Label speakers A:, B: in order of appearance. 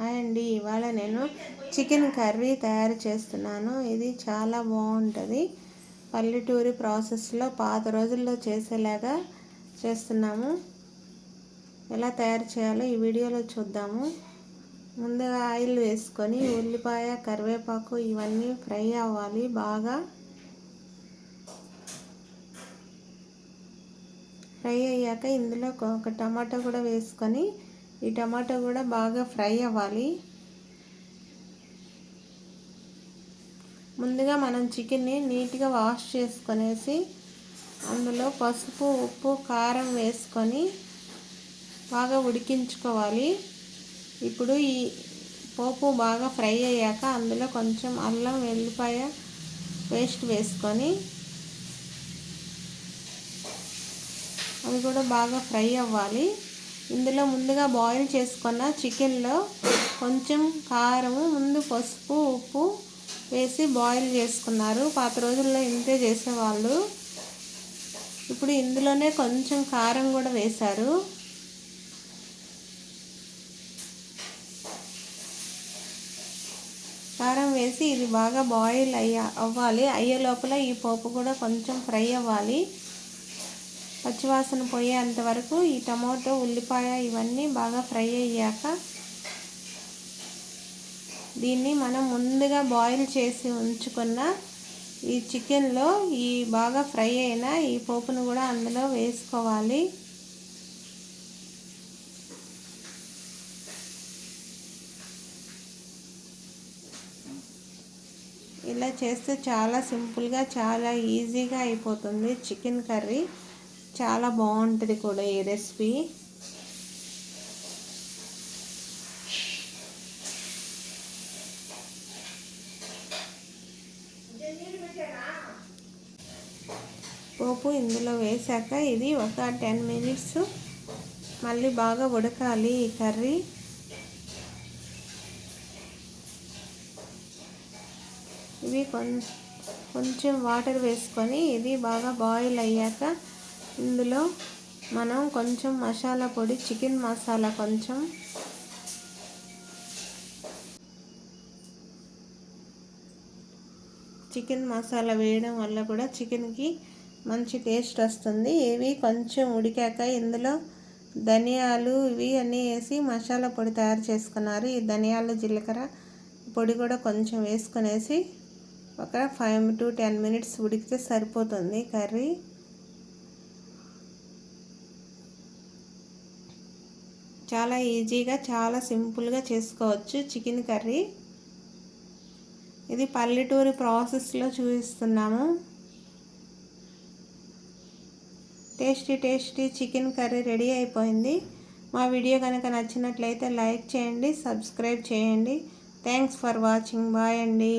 A: Hi అండి. ఇవాళ నేను చికెన్ కర్రీ తయారు చేస్తున్నాను. ఇది చాలా బాగుంటుంది. పల్లెటూరి ప్రాసెస్లో పాత రోజుల్లో చేసేలాగా చేస్తున్నాము. ఎలా తయారు చేయాలో ఈ వీడియోలో చూద్దాము. ముందుగా ఆయిల్ వేసుకొని ఉల్లిపాయ కరివేపాకు ఇవన్నీ ఫ్రై అవ్వాలి బాగా. ఫ్రై అయ్యాక ఇందులో ఒక టమాటా కూడా వేసుకొని ఈ టమాటా కూడా బాగా ఫ్రై అవ్వాలి. ముందుగా మనం చికెన్ని నీట్గా వాష్ చేసుకొనేసి అందులో పసుపు ఉప్పు కారం వేసుకొని బాగా ఉడికించుకోవాలి. ఇప్పుడు ఈ పోపు బాగా ఫ్రై అయ్యాక అందులో కొంచెం అల్లం వెల్లిపాయ పేస్ట్ వేసుకొని అవి కూడా బాగా ఫ్రై అవ్వాలి. ఇందులో ముందుగా బాయిల్ చేసుకున్న చికెన్లో కొంచెం కారము ముందు పసుపు ఉప్పు వేసి బాయిల్ చేసుకున్నారు. పాత రోజుల్లో ఇంతే చేసేవాళ్ళు. ఇప్పుడు ఇందులోనే కొంచెం కారం కూడా వేశారు. కారం వేసి ఇది బాగా బాయిల్ అయ్యా అవ్వాలి. అయ్యే లోపల ఈ పోపు కూడా కొంచెం ఫ్రై అవ్వాలి. పచ్చివాసన పోయేంత వరకు ఈ టమోటో ఉల్లిపాయ ఇవన్నీ బాగా ఫ్రై అయ్యాక దీన్ని మనం ముందుగా బాయిల్ చేసి ఉంచుకున్న ఈ చికెన్లో ఈ బాగా ఫ్రై అయిన ఈ పోపును కూడా అందులో వేసుకోవాలి. ఇలా చేస్తే చాలా సింపుల్గా చాలా ఈజీగా అయిపోతుంది చికెన్ కర్రీ. చాలా బాగుంటుంది కూడా ఈ రెసిపీ. పోపు ఇందులో వేసాక ఇది ఒక టెన్ మినిట్స్ మళ్ళీ బాగా ఉడకాలి ఈ కర్రీ. ఇవి కొంచెం వాటర్ వేసుకొని ఇది బాగా బాయిల్ అయ్యాక ఇందులో మనం కొంచెం మసాలా పొడి చికెన్ మసాలా కొంచెం. చికెన్ మసాలా వేయడం వల్ల కూడా చికెన్కి మంచి టేస్ట్ వస్తుంది. ఇవి కొంచెం ఉడికాక ఇందులో ధనియాలు ఇవి అన్నీ వేసి మసాలా పొడి తయారు చేసుకున్నారు. ఈ ధనియాలు జీలకర్ర పొడి కూడా కొంచెం వేసుకునేసి ఒక ఫైవ్ టు టెన్ మినిట్స్ ఉడికితే సరిపోతుంది కర్రీ. చాలా ఈజీగా చాలా సింపుల్గా చేసుకోవచ్చు చికెన్ కర్రీ. ఇది పల్లెటూరి ప్రాసెస్లో చూపిస్తున్నాము. Tasty tasty chicken curry ready అయిపోయింది. మా వీడియో కనుక నచ్చినట్లయితే లైక్ చేయండి సబ్స్క్రైబ్ చేయండి. Thanks for watching. బాయ్ అండి.